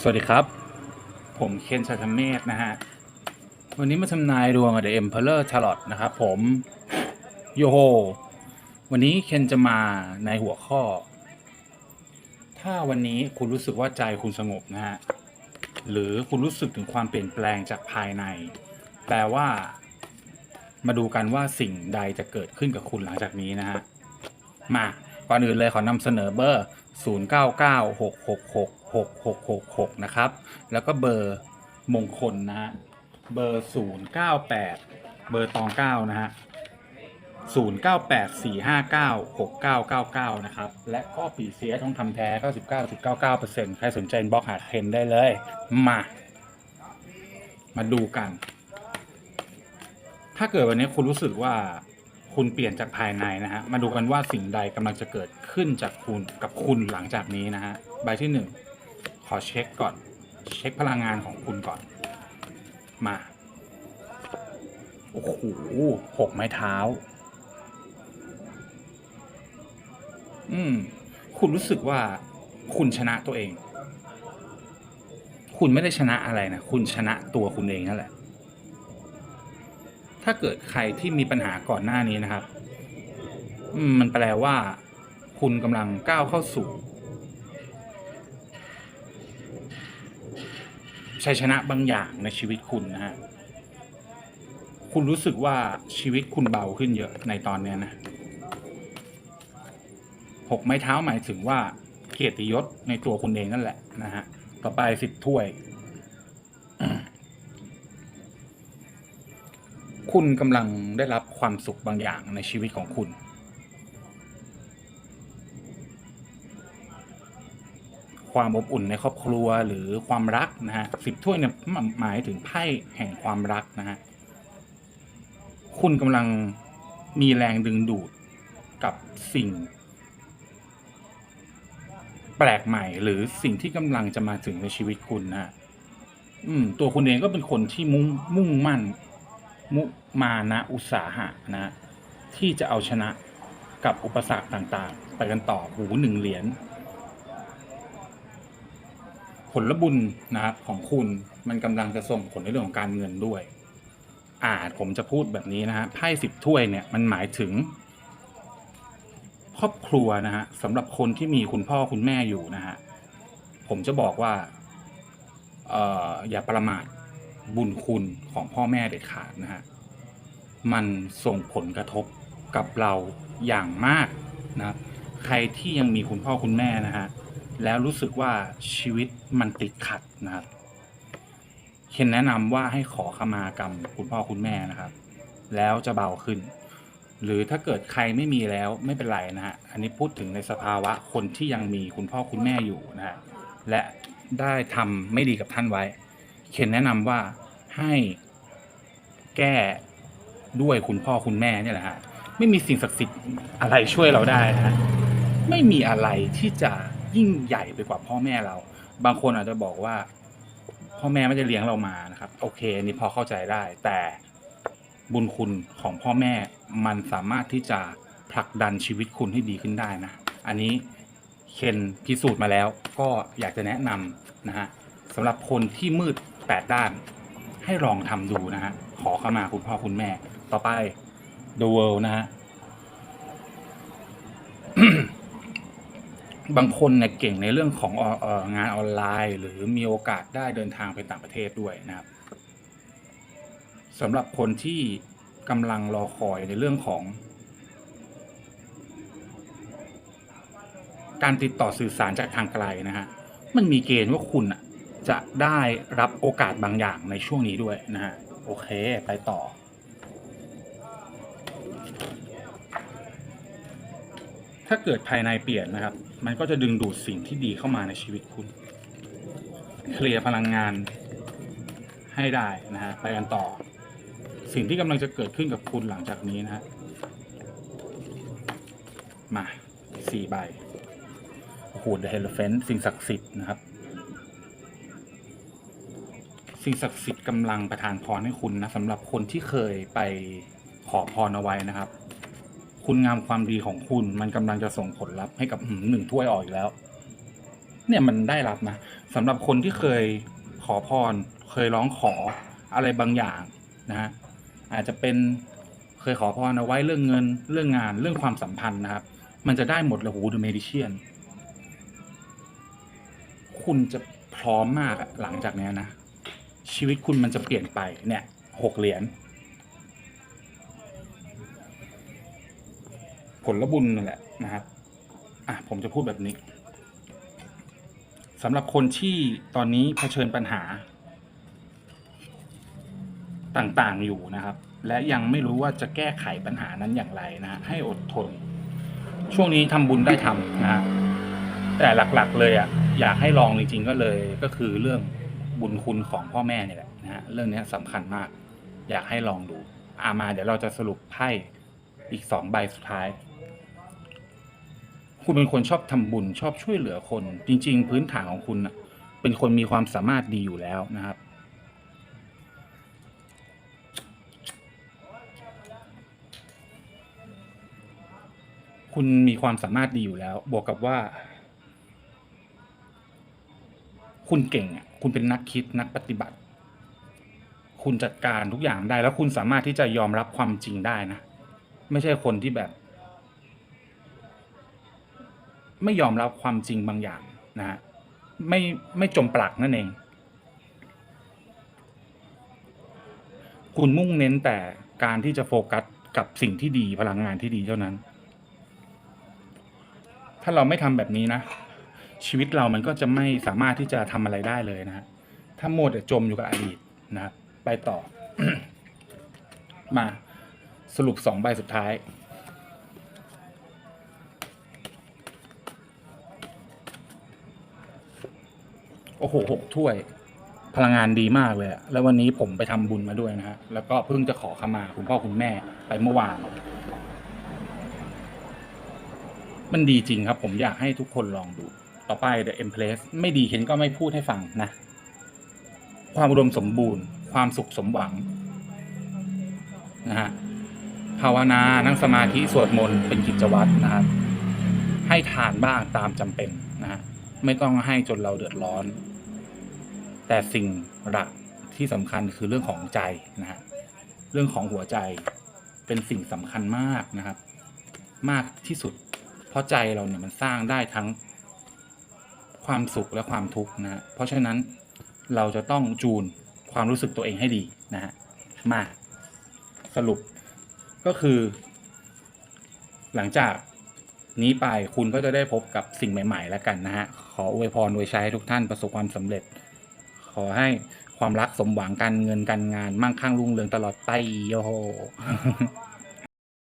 สวัสดีครับ ผมเคนชัยธเมศนะฮะ วันนี้มาทำนายดวงกับ The Emperor Tarot นะครับผม โยโฮ วันนี้เคนจะมาในหัวข้อ ถ้าวันนี้คุณรู้สึกว่าใจคุณสงบนะฮะ หรือคุณรู้สึกถึงความเปลี่ยนแปลงจากภายใน แปลว่า มาดูกันว่าสิ่งใดจะเกิดขึ้นกับคุณหลังจากนี้นะฮะ มาก่อนอื่นเลยขอนำเสนอเบอร์ 6666 นะครับ แล้วก็เบอร์มงคลนะฮะ เบอร์ 098 เบอร์ตอง 9 นะฮะ 0984596999 นะครับ และก็ปีเสียทองคำแท้ 99.99%ใครสนใจบล็อกหาเคนได้เลย มา มาดูกัน ถ้าเกิดวันนี้คุณรู้สึกว่าคุณเปลี่ยนจากภายในนะฮะ มาดูกันว่าสิ่งใดกำลังจะเกิดขึ้นจากคุณกับคุณหลังจากนี้นะฮะ ใบที่หนึ่ง อเช็คก่อน เช็คพลังงานของคุณก่อน มา โอ้โหหกไม้เท้า อืม คุณรู้สึกว่าคุณชนะตัวเอง คุณไม่ได้ชนะอะไรนะ คุณชนะตัวคุณเองนั่นแหละ ถ้าเกิดใครที่มีปัญหาก่อนหน้านี้นะครับอืมมันแปลว่า คุณกำลังก้าวเข้าสู่ ชัยชนะบางอย่างในชีวิตคุณนะฮะ คุณรู้สึกว่าชีวิตคุณเบาขึ้นเยอะในตอนเนี้ยนะหกไม้เท้าหมายถึงว่าเกียรติยศในตัวคุณเองนั่นแหละนะฮะ ต่อไปสิบถ้วย คุณกำลังได้รับความสุขบางอย่างในชีวิตของคุณ ความอบอุ่นในครอบครัวหรือความรักนะฮะสิบถ้วยเนี่ยหมายถึงไพ่แห่งความรักนะฮะคุณกำลังมีแรงดึงดูดกับสิ่ง แปลกใหม่หรือสิ่งที่กำลังจะมาถึงในชีวิตคุณนะฮะอืม ตัวคุณเองก็เป็นคนที่มุ่งมุ่งมั่น มุมานะอุตสาหะนะ ที่จะเอาชนะกับอุปสรรคต่าง ๆ ไปกันต่อหูหนึ่งเหรียญ ผลบุญนะครับของคุณมันกำลังจะส่งผลในเรื่องของการเงินด้วยอาจผมจะพูดแบบนี้นะฮะไพ่สิบถ้วยเนี่ยมันหมายถึง ครอบครัวนะฮะสำหรับคนที่มีคุณพ่อคุณแม่อยู่นะฮะผมจะบอกว่าเอ่ออย่าประมาทบุญคุณของพ่อแม่เด็ดขาดนะฮะมันส่งผลกระทบกับเราอย่างมากนะครับใครที่ยังมีคุณพ่อคุณแม่นะฮะ แล้วรู้สึกว่าชีวิตมันติดขัดนะครับ เคนแนะนำว่าให้ขอขมากรรมคุณพ่อคุณแม่นะครับ แล้วจะเบาขึ้น หรือถ้าเกิดใครไม่มีแล้วไม่เป็นไรนะฮะอันนี้พูดถึงในสภาวะคนที่ยังมีคุณพ่อคุณแม่อยู่นะฮะและได้ทำไม่ดีกับท่านไว้ เคนแนะนำว่าให้แก้ด้วยคุณพ่อคุณแม่เนี่ยแหละฮะไม่มีสิ่งศักดิ์สิทธิ์อะไรช่วยเราได้นะฮะไม่มีอะไรที่จะ ยิ่งใหญ่ไปกว่าพ่อแม่เรา บางคนอาจจะบอกว่า พ่อแม่ไม่ได้เลี้ยงเรามานะครับ โอเคอันนี้พอเข้าใจได้ แต่บุญคุณของพ่อแม่มันสามารถที่จะผลักดันชีวิตคุณให้ดีขึ้นได้นะ อันนี้เคนพิสูจน์มาแล้ว ก็อยากจะแนะนำนะฮะสำหรับคนที่มืดแปดด้าน ให้ลองทำดูนะฮะขอเข้ามาคุณพ่อคุณแม่ ต่อไป The World นะฮะ บางคนเนี่ยเก่งในเรื่องของงานออนไลน์ หรือมีโอกาสได้เดินทางไปต่างประเทศด้วยนะครับสำหรับคนที่กำลังรอคอยในเรื่องของ การติดต่อสื่อสารจากทางไกลนะฮะมันมีเกณฑ์ว่าคุณจะได้รับโอกาสบางอย่างในช่วงนี้ด้วยนะฮะโอเค ไปต่อ ถ้าเกิดภายในเปลี่ยนนะครับ มันก็จะดึงดูดสิ่งที่ดีเข้ามาในชีวิตคุณ เคลียร์พลังงานให้ได้นะฮะไปกันต่อ สิ่งที่กำลังจะเกิดขึ้นกับคุณหลังจากนี้นะฮะมาสี่ใบโอ้โหเดอะเฮลเฟนสิ่งศักดิ์สิทธิ์นะครับ สิ่งศักดิ์สิทธิ์กำลังประทานพรให้คุณนะสำหรับคนที่เคยไปขอพรเอาไว้นะครับ คุณงามความดีของคุณ มันกำลังจะส่งผลลัพธ์ให้กับหนึ่งถ้วยออกอีกแล้ว เนี่ยมันได้รับนะสำหรับคนที่เคยขอพร เคยร้องขออะไรบางอย่างนะฮะอาจจะเป็นเคยขอพรเอาไว้เรื่องเงินเรื่องงานเรื่องความสัมพันธ์นะครับ มันจะได้หมดเลยหูดูเมดิเชียนคุณจะพร้อมมากหลังจากนี้นะ ชีวิตคุณมันจะเปลี่ยนไปเนี่ยหกเหรียญ ผลบุญนั่นแหละนะครับอะผมจะพูดแบบนี้สำหรับคนที่ตอนนี้เผชิญปัญหา ต่างๆอยู่นะครับ และยังไม่รู้ว่าจะแก้ไขปัญหานั้นอย่างไรนะให้อดทน ช่วงนี้ทำบุญได้ทำนะแต่หลักๆ เลยอะอยากให้ลองจริงๆก็เลยก็คือเรื่องบุญคุณของพ่อแม่เนี่ยแหละนะฮะเรื่องนี้สำคัญมาก อยากให้ลองดูอามาเดี๋ยวเราจะสรุปไพ่อีกสองใบสุดท้าย คุณเป็นคนชอบทำบุญชอบช่วยเหลือคน จริง ๆ พื้นฐานของคุณนะเป็นคนมีความสามารถดีอยู่แล้วนะครับ คุณมีความสามารถดีอยู่แล้ว บวกกับว่า คุณเก่งอะคุณเป็นนักคิดนักปฏิบัติ คุณจัดการทุกอย่างได้ แล้วคุณสามารถที่จะยอมรับความจริงได้นะ ไม่ใช่คนที่แบบ ไม่ยอมรับความจริงบางอย่างนะฮะไม่ไม่จมปลักนั่นเอง คุณมุ่งเน้นแต่การที่จะโฟกัสกับสิ่งที่ดีพลังงานที่ดีเท่านั้น ถ้าเราไม่ทำแบบนี้นะ ชีวิตเรามันก็จะไม่สามารถที่จะทำอะไรได้เลยนะฮะถ้าโมวแต่จมอยู่กับอดีตนะไปต่อ มาสรุปสองใบสุดท้าย โหหกถ้วย พลังงานดีมากเลยอะแล้ววันนี้ผมไปทำบุญมาด้วยนะฮะ แล้วก็เพิ่งจะขอขมาคุณพ่อคุณแม่ไปเมื่อวาน มันดีจริงครับ ผมอยากให้ทุกคนลองดู ต่อไป The Empress ไม่ดีเห็นก็ไม่พูดให้ฟังนะ ความอุดมสมบูรณ์ ความสุขสมหวังนะฮะภาวนานั่งสมาธิสวดมนต์เป็นกิจวัตรนะครับให้ทานบ้างตามจำเป็นนะฮะไม่ต้องให้จนเราเดือดร้อน แต่สิ่งหลักที่สำคัญคือเรื่องของใจนะฮะเรื่องของหัวใจเป็นสิ่งสำคัญมากนะครับ มากที่สุด เพราะใจเราเนี่ยมันสร้างได้ทั้งความสุขและความทุกข์นะฮะเพราะฉะนั้นเราจะต้องจูนความรู้สึกตัวเองให้ดีนะฮะมาสรุปก็คือ หลังจากนี้ไปคุณก็จะได้พบกับสิ่งใหม่ ๆ แล้วกันนะฮะ ขออวยพรอวยชัยให้ทุกท่านประสบความสำเร็จ ขอให้ความรักสมหวังการเงินการงาน มั่งคั่งรุ่งเรืองตลอดไปโยโฮ